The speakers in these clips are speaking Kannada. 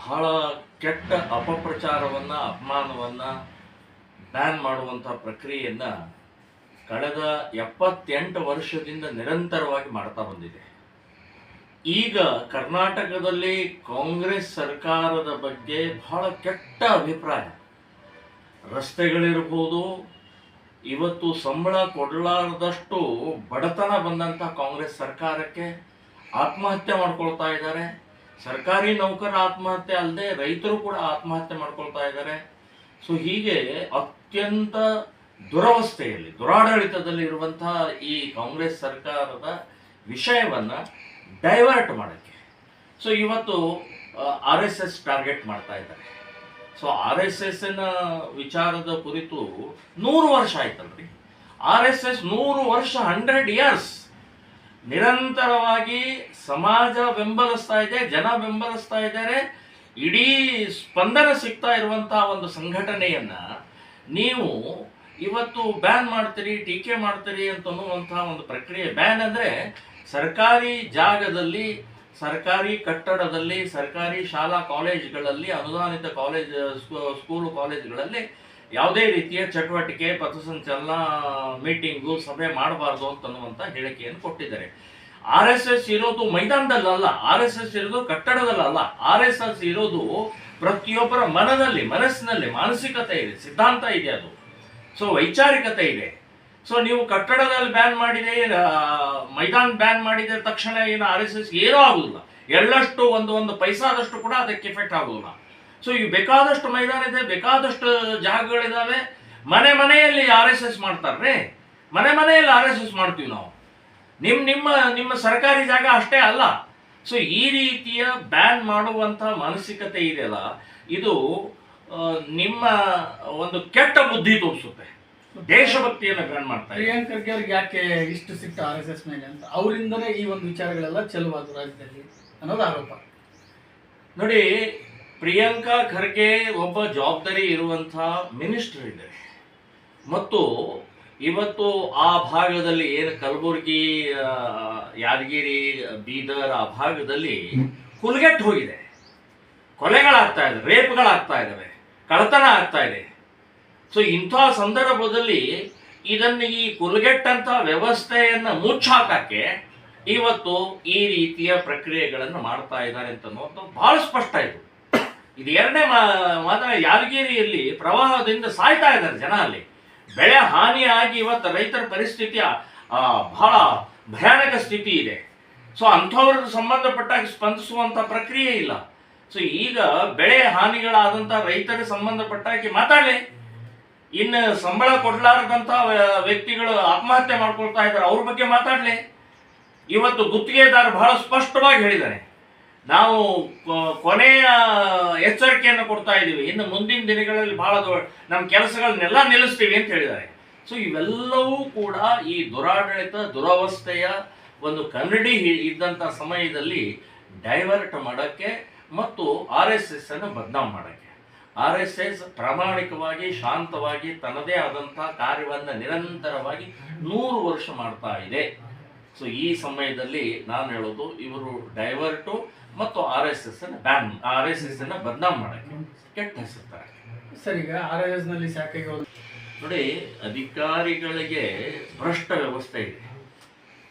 ಬಹಳ ಕೆಟ್ಟ ಅಪಪ್ರಚಾರವನ್ನು, ಅಪಮಾನವನ್ನು ಬ್ಯಾನ್ ಮಾಡುವಂಥ ಪ್ರಕ್ರಿಯೆಯನ್ನು ಕಳೆದ ಎಪ್ಪತ್ತೆಂಟು ವರ್ಷದಿಂದ ನಿರಂತರವಾಗಿ ಮಾಡ್ತಾ ಬಂದಿದೆ. ಈಗ ಕರ್ನಾಟಕದಲ್ಲಿ ಕಾಂಗ್ರೆಸ್ ಸರ್ಕಾರದ ಬಗ್ಗೆ ಬಹಳ ಕೆಟ್ಟ ಅಭಿಪ್ರಾಯ. ರಸ್ತೆಗಳಿರ್ಬೋದು, ಇವತ್ತು ಸಂಬಳ ಕೊಡಲಾರದಷ್ಟು ಬಡತನ ಬಂದಂಥ ಕಾಂಗ್ರೆಸ್ ಸರ್ಕಾರಕ್ಕೆ ಆತ್ಮಹತ್ಯೆ ಮಾಡ್ಕೊಳ್ತಾ ಇದ್ದಾರೆ. ಸರ್ಕಾರಿ ನೌಕರ ಆತ್ಮಹತ್ಯೆ ಅಲ್ಲದೆ ರೈತರು ಕೂಡ ಆತ್ಮಹತ್ಯೆ ಮಾಡ್ಕೊಳ್ತಾ ಇದ್ದಾರೆ. ಸೊ ಹೀಗೆ ಅತ್ಯಂತ ದುರವಸ್ಥೆಯಲ್ಲಿ, ದುರಾಡಳಿತದಲ್ಲಿ ಇರುವಂತಹ ಈ ಕಾಂಗ್ರೆಸ್ ಸರ್ಕಾರದ ವಿಷಯವನ್ನ ಡೈವರ್ಟ್ ಮಾಡೋಕ್ಕೆ. ಸೊ ಇವತ್ತು ಆರ್ ಎಸ್ ಎಸ್ ಟಾರ್ಗೆಟ್ ಮಾಡ್ತಾ ಇದ್ದಾರೆ. ಸೊ ಆರ್ ಎಸ್ ಎಸ್ನ ವಿಚಾರದ ಕುರಿತು ನೂರು ವರ್ಷ ಆಯ್ತಲ್ರಿ. ಆರ್ ಎಸ್ ಎಸ್ ನೂರು ವರ್ಷ ಹಂಡ್ರೆಡ್ ಇಯರ್ಸ್ ನಿರಂತರವಾಗಿ ಸಮಾಜ ಬೆಂಬಲಿಸ್ತಾ ಇದೆ, ಜನ ಬೆಂಬಲಿಸ್ತಾ ಇದ್ದಾರೆ, ಇಡೀ ಸ್ಪಂದನ ಸಿಗ್ತಾ ಇರುವಂತಹ ಒಂದು ಸಂಘಟನೆಯನ್ನ ನೀವು ಇವತ್ತು ಬ್ಯಾನ್ ಮಾಡ್ತೀರಿ, ಟೀಕೆ ಮಾಡ್ತೀರಿ ಅಂತ ಅನ್ನುವಂತಹ ಒಂದು ಪ್ರಕ್ರಿಯೆ ಬ್ಯಾನ್ ಅಂದ್ರೆ ಸರ್ಕಾರಿ ಜಾಗದಲ್ಲಿ, ಸರ್ಕಾರಿ ಕಟ್ಟಡದಲ್ಲಿ, ಸರ್ಕಾರಿ ಶಾಲಾ ಕಾಲೇಜ್ಗಳಲ್ಲಿ, ಅನುದಾನಿತ ಕಾಲೇಜ್, ಸ್ಕೂ- ಸ್ಕೂಲು ಕಾಲೇಜ್ಗಳಲ್ಲಿ ಯಾವುದೇ ರೀತಿಯ ಚಟುವಟಿಕೆ ಪಥಸಂಚಲನ ಮೀಟಿಂಗು ಸಭೆ ಮಾಡಬಾರ್ದು ಅಂತನ್ನುವಂಥ ಹೇಳಿಕೆಯನ್ನು ಕೊಟ್ಟಿದ್ದಾರೆ. ಆರ್ ಎಸ್ ಎಸ್ ಇರೋದು ಮೈದಾನದಲ್ಲಲ್ಲ, ಆರ್ ಎಸ್ ಎಸ್ ಇರೋದು ಕಟ್ಟಡದಲ್ಲಲ್ಲ, ಆರ್ ಎಸ್ ಎಸ್ ಇರೋದು ಪ್ರತಿಯೊಬ್ಬರ ಮನದಲ್ಲಿ, ಮನಸ್ಸಿನಲ್ಲಿ ಮಾನಸಿಕತೆ ಇದೆ, ಸಿದ್ಧಾಂತ ಇದೆ ಅದು. ಸೊ ವೈಚಾರಿಕತೆ ಇದೆ. ಸೊ ನೀವು ಕಟ್ಟಡದಲ್ಲಿ ಬ್ಯಾನ್ ಮಾಡಿದೆ ಮೈದಾನ ಬ್ಯಾನ್ ಮಾಡಿದ ತಕ್ಷಣ ಏನು ಆರ್ ಎಸ್ ಎಸ್ ಏನೂ ಆಗುದಿಲ್ಲ. ಎಳ್ಳಷ್ಟು ಒಂದು ಒಂದು ಪೈಸಾದಷ್ಟು ಕೂಡ ಅದಕ್ಕೆ ಎಫೆಕ್ಟ್ ಆಗುದಿಲ್ಲ. ಸೊ ಈಗ ಬೇಕಾದಷ್ಟು ಮೈದಾನ ಇದೆ ಬೇಕಾದಷ್ಟು ಜಾಗಗಳಿದಾವೆ. ಮನೆ ಮನೆಯಲ್ಲಿ ಆರ್ ಎಸ್ ಎಸ್ ಮಾಡ್ತಾರ್ರಿ. ಮನೆ ಮನೆಯಲ್ಲಿ ಆರ್ ಎಸ್ ಎಸ್ ಮಾಡ್ತೀವಿ ನಾವು. ನಿಮ್ಮ ನಿಮ್ಮ ನಿಮ್ಮ ಸರ್ಕಾರಿ ಜಾಗ ಅಷ್ಟೇ ಅಲ್ಲ. ಸೊ ಈ ರೀತಿಯ ಬ್ಯಾನ್ ಮಾಡುವಂತ ಮಾನಸಿಕತೆ ಇದೆಯಲ್ಲ ಇದು ನಿಮ್ಮ ಒಂದು ಕೆಟ್ಟ ಬುದ್ಧಿ ತೋರಿಸುತ್ತೆ. ದೇಶಭಕ್ತಿಯನ್ನು ಬ್ಯಾನ್ ಮಾಡ್ತಾರೆ ಪ್ರಿಯಾಂಕ್ ಖರ್ಗೆ ಅವ್ರಿಗೆ ಯಾಕೆ ಇಷ್ಟು ಸಿಕ್ತ ಆರ್ ಎಸ್ ಎಸ್ ಮೇಲೆ ಅಂತ? ಅವರಿಂದಲೇ ಈ ಒಂದು ವಿಚಾರಗಳೆಲ್ಲ ಚೆಲುವಾದ ರಾಜ್ಯದಲ್ಲಿ ಅನ್ನೋದು ಆರೋಪ. ನೋಡಿ ಪ್ರಿಯಾಂಕಾ ಖರ್ಗೆ ಒಬ್ಬ ಜವಾಬ್ದಾರಿ ಇರುವಂಥ ಮಿನಿಸ್ಟರ್ ಇದ್ದಾರೆ. ಮತ್ತು ಇವತ್ತು ಆ ಭಾಗದಲ್ಲಿ ಏನು ಕಲಬುರಗಿ ಯಾದಗಿರಿ, ಬೀದರ್ ಆ ಭಾಗದಲ್ಲಿ ಕುಲ್ಗೆಟ್ ಹೋಗಿದೆ. ಕೊಲೆಗಳಾಗ್ತಾ ಇದೆ, ರೇಪ್ಗಳಾಗ್ತಾ ಇದ್ದಾವೆ ಕಳತನ ಆಗ್ತಾ ಇದೆ. ಸೊ ಇಂಥ ಸಂದರ್ಭದಲ್ಲಿ ಇದನ್ನು ಈ ಕುಲ್ಗೆಟ್ಟಂತ ವ್ಯವಸ್ಥೆಯನ್ನು ಮುಚ್ಚಾಕಕ್ಕೆ ಇವತ್ತು ಈ ರೀತಿಯ ಪ್ರಕ್ರಿಯೆಗಳನ್ನು ಮಾಡ್ತಾ ಇದ್ದಾರೆ ಅಂತ ನೋಡ್ತಾ ಬಹಳ ಸ್ಪಷ್ಟ ಇದು. ಇದು ಎರಡನೇ ಮಾ- ಮಾತ್ರ ಯಾದಗಿರಿಯಲ್ಲಿ ಪ್ರವಾಹದಿಂದ ಸಾಯ್ತಾ ಇದ್ದಾರೆ ಜನ ಅಲ್ಲಿ. ಬೆಳೆ ಹಾನಿಯಾಗಿ ಇವತ್ತು ರೈತರ ಪರಿಸ್ಥಿತಿ ಬಹಳ ಭಯಾನಕ ಸ್ಥಿತಿ ಇದೆ. ಸೊ ಅಂಥವ್ರಿಗೆ ಸಂಬಂಧಪಟ್ಟಾಗಿ ಸ್ಪಂದಿಸುವಂತ ಪ್ರಕ್ರಿಯೆ ಇಲ್ಲ. ಸೊ ಈಗ ಬೆಳೆ ಹಾನಿಗಳಾದಂಥ ರೈತರಿಗೆ ಸಂಬಂಧಪಟ್ಟಾಗಿ ಮಾತಾಡಲಿ. ಇನ್ನು ಸಂಬಳ ಕೊಡ್ಲಾರದಂಥ ವ್ಯ- ವ್ಯಕ್ತಿಗಳು ಆತ್ಮಹತ್ಯೆ ಮಾಡ್ಕೊಳ್ತಾ ಇದ್ದಾರೆ, ಅವ್ರ ಬಗ್ಗೆ ಮಾತಾಡಲಿ. ಇವತ್ತು ಗುತ್ತಿಗೆದಾರ ಬಹಳ ಸ್ಪಷ್ಟವಾಗಿ ಹೇಳಿದ್ದಾನೆ. ನಾವು ಕೊನೆಯ ಎಚ್ಚರಿಕೆಯನ್ನು ಕೊಡ್ತಾ ಇದ್ದೀವಿ ಇನ್ನು ಮುಂದಿನ ದಿನಗಳಲ್ಲಿ ಬಹಳ ನಮ್ಮ ಕೆಲಸಗಳನ್ನೆಲ್ಲ ನಿಲ್ಲಿಸ್ತೀವಿ ಅಂತ ಹೇಳಿದ್ದಾರೆ. ಸೊ ಇವೆಲ್ಲವೂ ಕೂಡ ಈ ದುರಾಡಳಿತ, ದುರವಸ್ಥೆಯ ಒಂದು ಕನ್ನಡಿ ಇದ್ದಂಥ ಸಮಯದಲ್ಲಿ ಡೈವರ್ಟ್ ಮಾಡೋಕ್ಕೆ ಮತ್ತು ಆರ್ ಎಸ್ ಎಸ್ ಅನ್ನು ಬದನಾಮ್ ಮಾಡೋಕ್ಕೆ. ಆರ್ ಎಸ್ ಎಸ್ ಪ್ರಾಮಾಣಿಕವಾಗಿ, ಶಾಂತವಾಗಿ, ತನ್ನದೇ ಆದಂಥ ಕಾರ್ಯವನ್ನು ನಿರಂತರವಾಗಿ ನೂರು ವರ್ಷ ಮಾಡ್ತಾ ಇದೆ. ಸೊ ಈ ಸಮಯದಲ್ಲಿ ನಾನು ಹೇಳೋದು ಇವರು ಡೈವರ್ಟು ಮತ್ತು ಆರ್ ಎಸ್ ಎಸ್ ಅನ್ನು ಬ್ಯಾನ್ ಆರ್ ಎಸ್ ಎಸ್ ಅನ್ನು ಬದನಾಮ್ ಮಾಡೋಕ್ಕೆ ಕೆಟ್ಟ ಹೆಸರು ಸರಿ ಈಗ ಆರ್ ಎಸ್ ಎಸ್ನಲ್ಲಿ ಶಾಖೆಗೆ ನೋಡಿ ಅಧಿಕಾರಿಗಳಿಗೆ ಭ್ರಷ್ಟ ವ್ಯವಸ್ಥೆ ಇದೆ.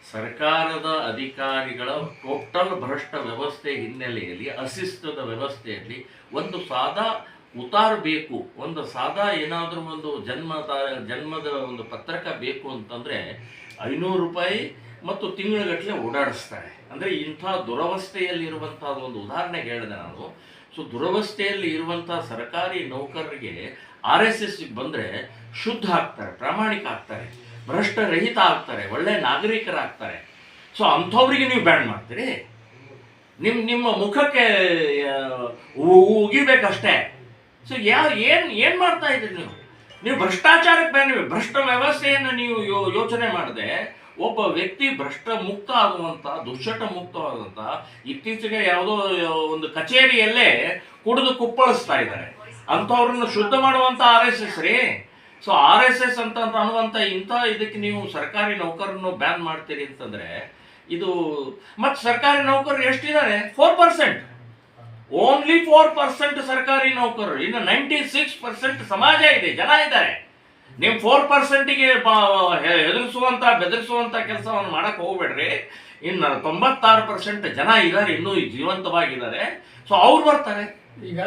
ಸರ್ಕಾರದ ಅಧಿಕಾರಿಗಳ ಟೋಟಲ್ ಭ್ರಷ್ಟ ವ್ಯವಸ್ಥೆ ಹಿನ್ನೆಲೆಯಲ್ಲಿ ಅಶಿಸ್ತದ ವ್ಯವಸ್ಥೆಯಲ್ಲಿ ಒಂದು ಸಾದಾ ಉತಾರ್ ಬೇಕು. ಒಂದು ಸಾದಾ ಏನಾದರೂ ಒಂದು ಜನ್ಮದ ಜನ್ಮದ ಒಂದು ಪತ್ರಕ ಬೇಕು ಅಂತಂದ್ರೆ ಐನೂರು ರೂಪಾಯಿ ಮತ್ತು ತಿಂಗಳಗಟ್ಟಲೆ ಓಡಾಡಿಸ್ತಾರೆ. ಅಂದರೆ ಇಂಥ ದುರವಸ್ಥೆಯಲ್ಲಿರುವಂತಹ ಒಂದು ಉದಾಹರಣೆಗೆ ಹೇಳಿದೆ ನಾನು. ಸೊ ದುರವಸ್ಥೆಯಲ್ಲಿ ಇರುವಂಥ ಸರ್ಕಾರಿ ನೌಕರರಿಗೆ ಆರ್ ಎಸ್ ಎಸ್ ಬಂದರೆ ಶುದ್ಧ ಆಗ್ತಾರೆ, ಪ್ರಾಮಾಣಿಕ ಆಗ್ತಾರೆ, ಭ್ರಷ್ಟರಹಿತ ಆಗ್ತಾರೆ, ಒಳ್ಳೆ ನಾಗರಿಕರಾಗ್ತಾರೆ. ಸೊ ಅಂಥವ್ರಿಗೆ ನೀವು ಬ್ಯಾನ್ ಮಾಡ್ತೀರಿ? ನಿಮ್ಮ ನಿಮ್ಮ ಮುಖಕ್ಕೆ ಉಗಿಬೇಕಷ್ಟೇ. ಸೊ ಯಾವ ಏನು ಏನು ಮಾಡ್ತಾ ಇದ್ದೀರಿ ನೀವು? ನೀವು ಭ್ರಷ್ಟಾಚಾರಕ್ಕೆ ಬ್ಯಾನ್ ಭ್ರಷ್ಟ ವ್ಯವಸ್ಥೆಯನ್ನು ನೀವು ಯೋಚನೆ ಮಾಡದೆ ಒಬ್ಬ ವ್ಯಕ್ತಿ ಭ್ರಷ್ಟ ಮುಕ್ತ ಆಗುವಂತ ದುಶ್ಚಟ ಮುಕ್ತವಾದಂತ ಇತ್ತೀಚೆಗೆ ಯಾವುದೋ ಒಂದು ಕಚೇರಿಯಲ್ಲೇ ಕುಡಿದು ಕುಪ್ಪಳಿಸ್ತಾ ಇದ್ದಾರೆ. ಅಂಥವ್ರನ್ನ ಶುದ್ಧ ಮಾಡುವಂತ ಆರ್ ಎಸ್ ಎಸ್ ರೀ. ಸೊ ಆರ್ ಎಸ್ ಎಸ್ ಅಂತ ಅನ್ನುವಂಥ ಇಂಥ ಇದಕ್ಕೆ ನೀವು ಸರ್ಕಾರಿ ನೌಕರನ್ನು ಬ್ಯಾನ್ ಮಾಡ್ತೀರಿ ಅಂತಂದ್ರೆ, ಇದು ಮತ್ತೆ ಸರ್ಕಾರಿ ನೌಕರರು ಎಷ್ಟಿದ್ದಾರೆ? Four percent. Only four percent ಸರ್ಕಾರಿ ನೌಕರರು. ಇನ್ನು ನೈಂಟಿ ಸಿಕ್ಸ್ ಪರ್ಸೆಂಟ್ ಸಮಾಜ ಇದೆ, ಜನ ಇದ್ದಾರೆ. ನೀವು ಫೋರ್ ಪರ್ಸೆಂಟಿಗೆ ಎದುರಿಸುವಂತ ಬೆದರಿಸುವಂತ ಕೆಲಸವನ್ನು ಮಾಡಕ್ ಹೋಗ್ಬೇಡ್ರಿ. ಇನ್ನು ತೊಂಬತ್ತಾರು ಪರ್ಸೆಂಟ್ ಜನ ಇದ್ದಾರೆ ಇನ್ನೂ ಜೀವಂತವಾಗಿದ್ದಾರೆ. ಸೊ ಅವ್ರು ಬರ್ತಾರೆ. ಈಗ